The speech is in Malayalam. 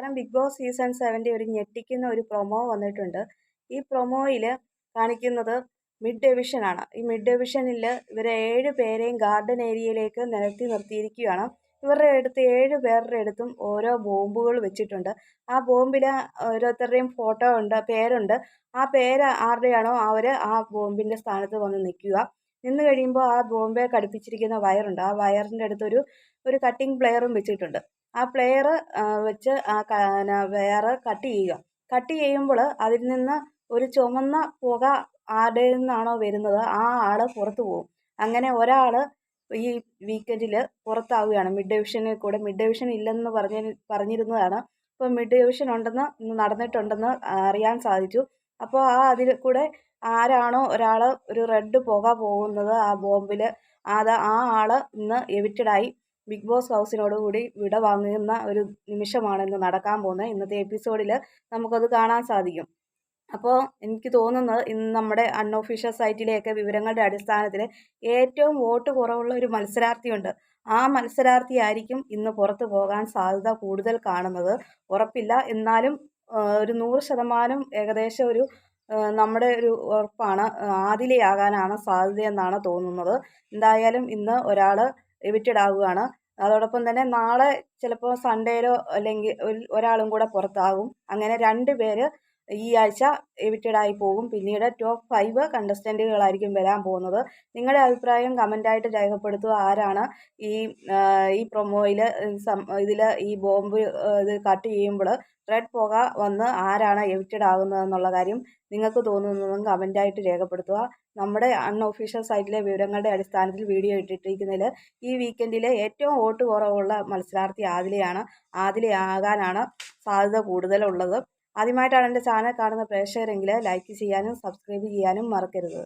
കാരണം ബിഗ് ബോസ് സീസൺ സെവന്റെ ഒരു ഞെട്ടിക്കുന്ന ഒരു പ്രൊമോ വന്നിട്ടുണ്ട്. ഈ പ്രൊമോയിൽ കാണിക്കുന്നത് മിഡ് ഡിവിഷനാണ് ഈ മിഡ് ഡിവിഷനിൽ ഇവരെ ഏഴ് പേരെയും ഗാർഡൻ ഏരിയയിലേക്ക് നിരത്തി നിർത്തിയിരിക്കുകയാണ്. ഇവരുടെ അടുത്ത് ഏഴ് പേരുടെ അടുത്തും ഓരോ ബോംബുകൾ വെച്ചിട്ടുണ്ട്. ആ ബോംബിൽ ഓരോരുത്തരുടെയും ഫോട്ടോ ഉണ്ട് പേരുണ്ട്. ആ പേര് ആരുടെയാണോ അവർ ആ ബോംബിന്റെ സ്ഥാനത്ത് വന്ന് നിൽക്കുക. നിന്ന് കഴിയുമ്പോൾ ആ ബോംബെ ഘടിപ്പിച്ചിരിക്കുന്ന വയറുണ്ട്. ആ വയറിന്റെ അടുത്തൊരു ഒരു കട്ടിംഗ് പ്ലെയറും വെച്ചിട്ടുണ്ട്. ആ പ്ലെയർ വെച്ച് ആ വയർ കട്ട് ചെയ്യുക. കട്ട് ചെയ്യുമ്പോൾ അതിൽ നിന്ന് ഒരു ചുമന്ന പുക ആരുടെ നിന്നാണോ വരുന്നത്? ആ ആൾ പുറത്തു പോകും. അങ്ങനെ ഒരാൾ ഈ വീക്കെൻഡിൽ പുറത്താവുകയാണ്. മിഡ് ഡിവിഷനിൽ കൂടെ മിഡ് ഡിവിഷൻ ഇല്ലെന്ന് പറഞ്ഞ പറഞ്ഞിരുന്നതാണ്. ഇപ്പോൾ മിഡ് ഡിവിഷൻ ഉണ്ടെന്ന് നടന്നിട്ടുണ്ടെന്ന് അറിയാൻ സാധിച്ചു. അപ്പോൾ ആ അതിൽ കൂടെ ആരാണോ ഒരാൾ ഒരു റെഡ് പുക പോകുന്നത് ആ ബോംബിൽ അത് ആ ആൾ ഇന്ന് എവിറ്റഡായി ബിഗ് ബോസ് ഹൗസിനോട് കൂടി വിട വാങ്ങുന്ന ഒരു നിമിഷമാണ് ഇന്ന് നടക്കാൻ പോകുന്നത്. ഇന്നത്തെ എപ്പിസോഡിൽ നമുക്കത് കാണാൻ സാധിക്കും. അപ്പോൾ എനിക്ക് തോന്നുന്നത് ഇന്ന് നമ്മുടെ അൺഒഫീഷ്യൽ സൈറ്റിലെയൊക്കെ വിവരങ്ങളുടെ അടിസ്ഥാനത്തിൽ ഏറ്റവും വോട്ട് കുറവുള്ള ഒരു മത്സരാർത്ഥിയുണ്ട്. ആ മത്സരാർത്ഥിയായിരിക്കും ഇന്ന് പുറത്തു പോകാൻ സാധ്യത കൂടുതൽ കാണുന്നത്. ഉറപ്പില്ല. എന്നാലും ഒരു നൂറ് ശതമാനം ഏകദേശം ഒരു നമ്മുടെ ഒരു ഉറപ്പാണ് ആദിലയാകാനാണ് സാധ്യതയെന്നാണ് തോന്നുന്നത്. എന്തായാലും ഇന്ന് ഒരാൾ എവിറ്റഡ് ആവുകയാണ് അതോടൊപ്പം തന്നെ നാളെ ചിലപ്പോൾ സൺഡേയിലോ അല്ലെങ്കിൽ ഒരാളും കൂടെ പുറത്താകും. അങ്ങനെ രണ്ട് പേര് ഈ ആഴ്ച എവിറ്റഡായി പോകും. പിന്നീട് ടോപ്പ് ഫൈവ് കണ്ടസ്റ്റന്റുകളായിരിക്കും വരാൻ പോകുന്നത്. നിങ്ങളുടെ അഭിപ്രായം കമന്റായിട്ട് രേഖപ്പെടുത്തുക. ആരാണ് ഈ ഈ പ്രൊമോയിൽ ഇതിൽ ഈ ബോംബ് ഇത് കട്ട് ചെയ്യുമ്പോൾ റെഡ് പുക വന്ന് ആരാണ് എവിറ്റഡ് ആകുന്നതെന്നുള്ള കാര്യം നിങ്ങൾക്ക് തോന്നുന്നതും കമന്റായിട്ട് രേഖപ്പെടുത്തുക. നമ്മുടെ അൺഒഫീഷ്യൽ സൈറ്റിലെ വിവരങ്ങളുടെ അടിസ്ഥാനത്തിൽ വീഡിയോ ഇട്ടിട്ടിരിക്കുന്നതിൽ ഈ വീക്കെൻഡിലെ ഏറ്റവും വോട്ട് കുറവുള്ള മത്സരാർത്ഥി ആദിലയാണ് ആദിലയാകാനാണ് സാധ്യത കൂടുതലുള്ളത്. ആദ്യമായിട്ടാണ് എന്റെ ചാനൽ കാണുന്ന പ്രേക്ഷകരെങ്കിൽ ലൈക്ക് ചെയ്യാനും സബ്സ്ക്രൈബ് ചെയ്യാനും മറക്കരുത്.